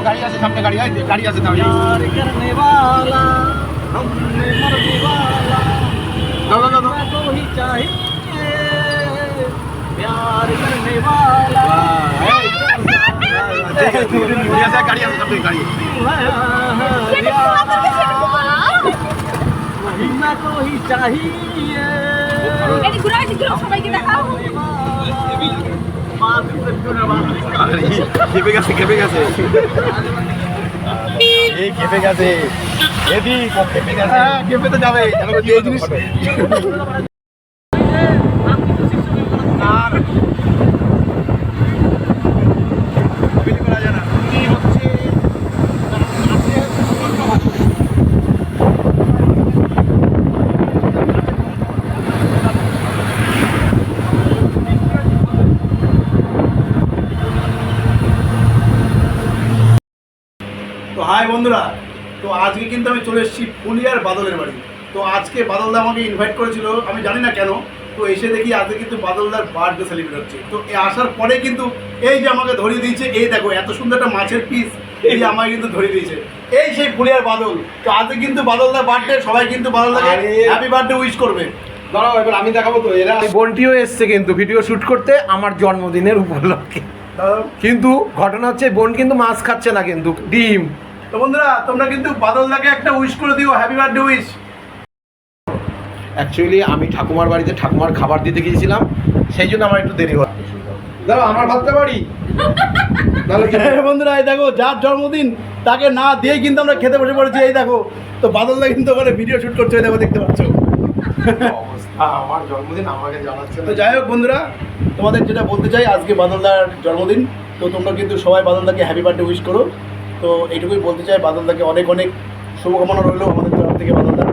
গাড়ি আছে সামনে গাড়ি হয় গাড়ি আছে তাহলে দাও দাও দাও গাড়ি আছে সামনে গাড়ি মহিনা তো হি চাহিয়ে সবাইকে দেখাও। কেঁপে গেছে কেঁপে গেছে। এই কেঁপে গেছে। এদিক গেছে কেঁপে তো যাবে এই জিনিস আর বিলি করা যায় না কি হচ্ছে তো হাই বন্ধুরা তো আজকে কিন্তু আমি চলে এসেছি ফুলিয়ার বাদলের বাড়ি। তো আজকে বাদলদা আমাকে ইনভাইট করেছিল আমি জানি না কেন তো এসে দেখি আজকে কিন্তু বাদলদার বার্থডে সেলিব্রেট হচ্ছে। তো এ আসার পরে কিন্তু এই যে আমাকে ধরিয়ে দিয়েছে এই দেখো এত সুন্দর একটা মাছের পিস এই যে আমাকে কিন্তু ধরিয়ে দিয়েছে। এই সেই ফুলিয়ার বাদল তো আজকে কিন্তু বাদলদার বার্থডে সবাই কিন্তু বাদলদাকে হ্যাপি বার্থডে উইশ করবে। দাঁড়াও এবার আমি দেখাবো তো এরা বোনটিও এসছে কিন্তু ভিডিও শুট করতে আমার জন্মদিনের উপলক্ষে। কিন্তু ঘটনা হচ্ছে বোন কিন্তু মাছ খাচ্ছে না কিন্তু ডিম। তো বন্ধুরা তোমরা কিন্তু বাদলদাকে একটা উইশ করে দিও হ্যাপি বার্থডে উইশ অ্যাকচুয়ালি আমি ঠাকুমার বাড়িতে ঠাকুমার খাবার দিতে গিয়েছিলাম সেই জন্য আমার একটু দেরি হয় দাঁড়াও আমার ভাতটা বাড়ি। নাহলে হ্যাঁ বন্ধুরা এই দেখো যার জন্মদিন তাকে না দিয়ে কিন্তু আমরা খেতে বসে পড়েছি এই দেখো। তো বাদলদা কিন্তু ওখানে ভিডিও শুট করছে এই দেখো দেখতে পাচ্ছ? অবস্থা, আমার জন্মদিন আমাকে জানাচ্ছে তো যাই হোক বন্ধুরা তোমাদের যেটা বলতে চাই আজকে বাদলদার জন্মদিন। তো তোমরা কিন্তু সবাই বাদলদাকে হ্যাপি বার্থডে উইশ করো। তো এইটুকুই বলতে চাই, বাদলদাকে অনেক অনেক শুভকামনা রইল আমাদের তরফ থেকে, বাদলদা।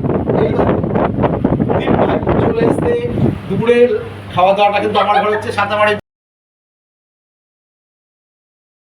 চলে এসছে। দুপুরের খাওয়া দাওয়াটা কিন্তু আমার ঘরে হচ্ছে সাতামারি